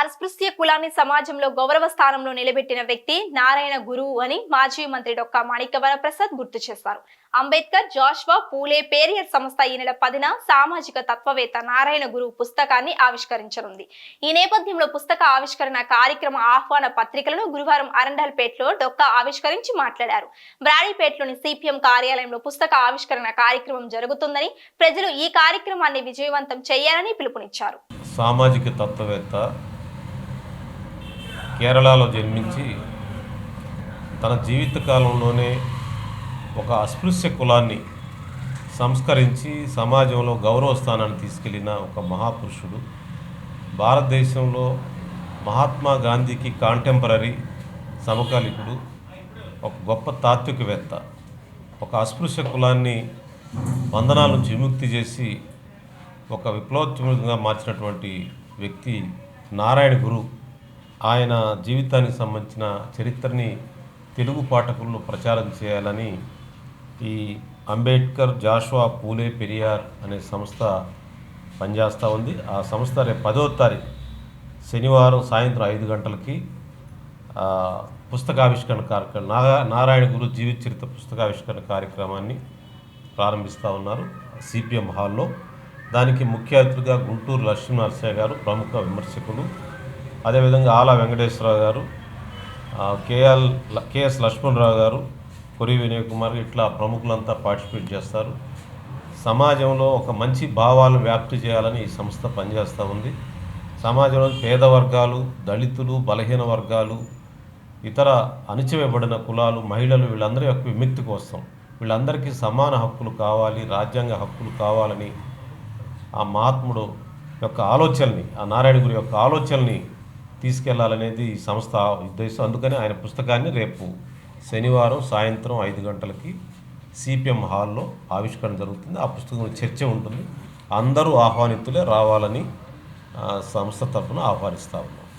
అస్పృశ్య కులాన్ని సమాజంలో గౌరవ స్థానంలో నిలబెట్టిన వ్యక్తి నారాయణ గురువు అని మాజీ మంత్రి డొక్కా మాణిక్యవర ప్రసాద్ గుర్తు చేశారు. అంబేద్కర్ జాష్వా పూలే పేరియర్ సంస్థ ఈ నెల పదిన సామాజిక తత్వవేత్త నారాయణ గురువు పుస్తకాన్ని ఆవిష్కరించనుంది. ఈ నేపథ్యంలో పుస్తక ఆవిష్కరణ కార్యక్రమ ఆహ్వాన పత్రికలను గురువారం అరండల్పేటలో డొక్కా ఆవిష్కరించి మాట్లాడారు. బ్రాడీపేటలోని సిపిఎం కార్యాలయంలో పుస్తక ఆవిష్కరణ కార్యక్రమం జరుగుతుందని ప్రజలు ఈ కార్యక్రమాన్ని విజయవంతం చేయాలని పిలుపునిచ్చారు. సామాజిక తత్వవేత్త కేరళలో జన్మించి తన జీవితకాలంలోనే ఒక అస్పృశ్య కులాన్ని సంస్కరించి సమాజంలో గౌరవ స్థానాన్ని తీసుకెళ్ళిన ఒక మహాపురుషుడు. భారతదేశంలో మహాత్మా గాంధీకి కాంటెంపరీ సమకాలికుడు ఒక గొప్ప తాత్వికవేత్త. ఒక అస్పృశ్య కులాన్ని బంధనాల నుంచి విముక్తి చేసి ఒక విప్లవోద్యమంగా మార్చినటువంటి వ్యక్తి నారాయణ గురు. ఆయన జీవితానికి సంబంధించిన చరిత్రని తెలుగు పాఠకుల్లో ప్రచారం చేయాలని ఈ అంబేద్కర్ జాషువా పూలే పెరియార్ అనే సంస్థ పనిచేస్తూ ఉంది. ఆ సంస్థ రేపు పదో తారీఖు శనివారం సాయంత్రం ఐదు గంటలకి పుస్తకావిష్కరణ కార్యక్రమం నాగా నారాయణ గురు జీవిత చరిత్ర పుస్తకావిష్కరణ కార్యక్రమాన్ని ప్రారంభిస్తూ ఉన్నారు సిపిఎం హాల్లో. దానికి ముఖ్య అతిథిగా గుంటూరు లక్ష్మీనరసయ్య గారు ప్రముఖ విమర్శకులు అదేవిధంగా ఆలా వెంకటేశ్వరరావు గారు కేఎల్ కేఎస్ లక్ష్మణరావు గారు కొరి వినయ్ కుమార్ ఇట్లా ప్రముఖులంతా పార్టిసిపేట్ చేస్తారు. సమాజంలో ఒక మంచి భావాలు వ్యాప్తి చేయాలని ఈ సంస్థ పనిచేస్తూ ఉంది. సమాజంలో పేద వర్గాలు దళితులు బలహీన వర్గాలు ఇతర అణచివేయబడిన కులాలు మహిళలు వీళ్ళందరి యొక్క విముక్తి కోసం వీళ్ళందరికీ సమాన హక్కులు కావాలి రాజ్యాంగ హక్కులు కావాలని ఆ మహాత్ముడు యొక్క ఆలోచనని ఆ నారాయణ గురి యొక్క ఆలోచనని తీసుకెళ్ళాలనేది ఈ సంస్థ ఉద్దేశం. అందుకని ఆయన పుస్తకాన్ని రేపు శనివారం సాయంత్రం ఐదు గంటలకి సిపిఎం హాల్లో ఆవిష్కరణ జరుగుతుంది. ఆ పుస్తకం చర్చ ఉంటుంది. అందరూ ఆహ్వానితులే రావాలని సంస్థ తరఫున ఆహ్వానిస్తా ఉన్నాం.